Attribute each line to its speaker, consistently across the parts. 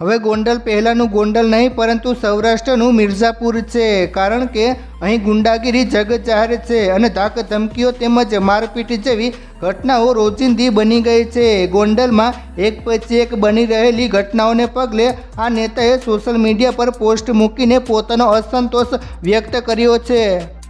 Speaker 1: હવે ગોંડલ પહેલાંનું ગોંડલ નહીં, પરંતુ સૌરાષ્ટ્રનું મિર્ઝાપુર છે. કારણ કે અહીં ગુંડાગીરી જગત જાહેર છે અને ધાક ધમકીઓ તેમજ મારપીટ જેવી ઘટનાઓ રોજિંદી બની ગઈ છે. ગોંડલમાં એક પછી એક બની રહેલી ઘટનાઓને પગલે આ નેતાએ સોશિયલ મીડિયા પર પોસ્ટ મૂકીને પોતાનો અસંતોષ વ્યક્ત કર્યો છે.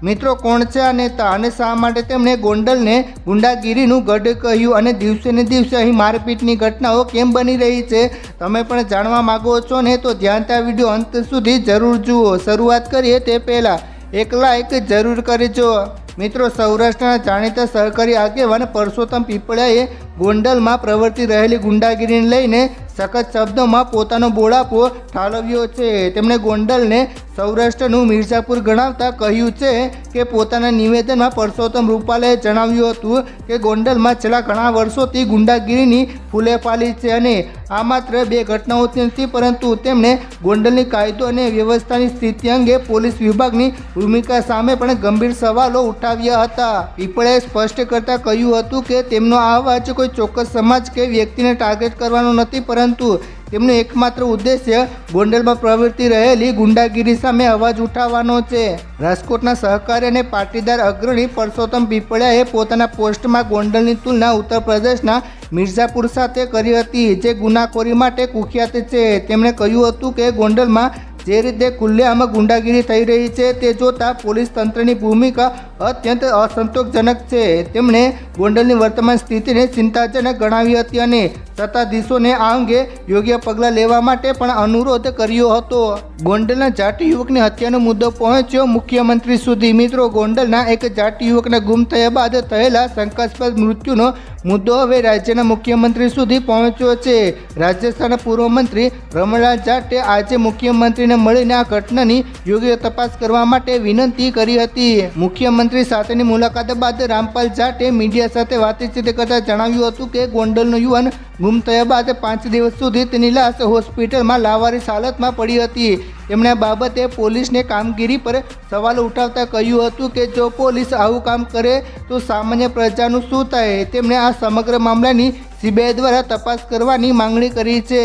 Speaker 1: મિત્રો કોણ છે આ નેતા? અને શા માટે તેમણે ગોંડલને ગુંડાગીરીનું ગઢ કહ્યું? અને દિવસે ને દિવસે અહીં મારપીટની ઘટનાઓ કેમ બની રહી છે? તમે પણ જાણવા માગો છો ને, તો ધ્યાનથી આ વીડિયો અંત સુધી જરૂર જુઓ. શરૂઆત કરીએ તે પહેલાં. એક લાઈક જરૂર કરજો. મિત્રો સૌરાષ્ટ્રના જાણીતા સહકારી આગેવાન પરસોત્તમ પીપળાએ ગોંડલમાં પ્રવર્તી રહેલી ગુંડાગીરીને લઈને સખત શબ્દોમાં પોતાનો બોળાપો ઠાલવ્યો છે. તેમણે ગોંડલને સૌરાષ્ટ્રનું મિર્ઝાપુર ગણાવતા કહ્યું છે કે પોતાના નિવેદનમાં પરસોત્તમ રૂપાલાએ જણાવ્યું હતું કે ગોંડલમાં છેલ્લા ઘણા વર્ષોથી ગુંડાગીરીની ફૂલે ફાલી છે અને આ માત્ર બે ઘટનાઓ નથી, પરંતુ તેમણે ગોંડલની કાયદો અને વ્યવસ્થાની સ્થિતિ અંગે પોલીસ વિભાગની ભૂમિકા સામે પણ ગંભીર સવાલો ઉઠાવ્યા હતા. પીપળાએ સ્પષ્ટ કરતાં કહ્યું હતું કે તેમનો આ અવાજ કોઈ ચોક્કસ સમાજ કે વ્યક્તિને ટાર્ગેટ કરવાનો નથી, પરંતુ તેમનો એકમાત્ર ઉદ્દેશ્ય ગોંડલમાં પ્રવૃત્તિ રહેલી ગુંડાગીરી સામે અવાજ ઉઠાવવાનો છે. રાજકોટના સહકારી અને પાટીદાર અગ્રણી પરસોત્તમ પીપળિયાએ પોતાના પોસ્ટમાં ગોંડલની તુલના ઉત્તર પ્રદેશના મિર્ઝાપુર સાથે કરી હતી, જે ગુનાખોરી માટે કુખ્યાત છે. તેમણે કહ્યું હતું કે ગોંડલમાં જે રીતે ખુલ્લેઆમ ગુંડાગીરી થઈ રહી છે, તે જોતાં પોલીસ તંત્રની ભૂમિકા અત્યંત અસંતોષજનક છે. તેમણે ગોંડલની વર્તમાન સ્થિતિને ચિંતાજનક ગણાવી હતી અને સત્તાધીશોને આ અંગે યોગ્ય પગલાં લેવા માટે પણ અનુરોધ કર્યો હતો. ગોંડલના જાટી યુવકની હત્યાનો મુદ્દો પહોંચ્યો. મુખ્યમંત્રી સુધી મિત્રો, ગોંડલના એક જાટી યુવકના ગુમ થયા બાદ થયેલા શંકાસ્પદ મૃત્યુનો મુદ્દો હવે રાજ્યના મુખ્યમંત્રી સુધી પહોંચ્યો છે. રાજસ્થાનના પૂર્વ મંત્રી રમણલાલ જાટે આજે મુખ્યમંત્રીને મળીને આ ઘટનાની યોગ્ય તપાસ કરવા માટે વિનંતી કરી હતી. મુખ્યમંત્રી સાથેની મુલાકાત બાદ રામપાલ જાટે મીડિયા સાથે વાતચીત કરતા જણાવ્યું હતું કે ગોંડલનો યુવાન ગુમ થયા બાદ પાંચ દિવસ સુધી તેની લાશ હોસ્પિટલમાં લાવારીસ હાલતમાં પડી હતી. તેમણે આ બાબતે પોલીસને કામગીરી પર સવાલો ઉઠાવતા કહ્યું હતું કે જો પોલીસ આવું કામ કરે તો સામાન્ય પ્રજાનું શું થાય? તેમણે આ સમગ્ર મામલાની સીબીઆઈ દ્વારા તપાસ કરવાની માંગણી કરી છે.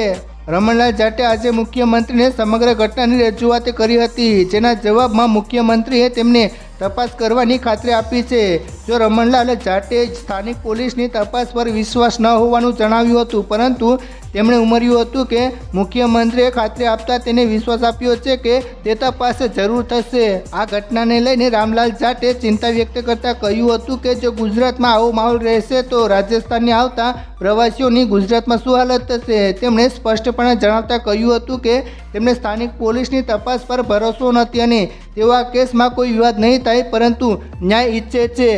Speaker 1: રમણલાલ જાટે આજે મુખ્યમંત્રીને સમગ્ર ઘટનાની રજૂઆત કરી હતી, જેના જવાબમાં મુખ્યમંત્રીએ તેમને તપાસ કરવાની ખાતરી આપી છે. જો રમણલાલ જાટે સ્થાનિક પોલીસની તપાસ પર વિશ્વાસ ન હોવાનું જણાવ્યું હતું, પરંતુ તેમણે ઉમેર્યું હતું કે મુખ્યમંત્રીએ ખાતરી આપતા તેને વિશ્વાસ આપ્યો છે કે તે તપાસ જરૂર થશે. આ ઘટનાને લઈને રામલાલ જાટે ચિંતા વ્યક્ત કરતા કહ્યું હતું કે જો ગુજરાતમાં આવો માહોલ રહેશે તો રાજસ્થાનને આવતા પ્રવાસીઓની ગુજરાતમાં શું હાલત થશે? તેમણે સ્પષ્ટપણે જણાવતા કહ્યું હતું કે તેમને સ્થાનિક પોલીસની તપાસ પર ભરોસો નથી અને તેવા કેસમાં કોઈ વિવાદ નહીં થાય, પરંતુ ન્યાય ઈચ્છે છે.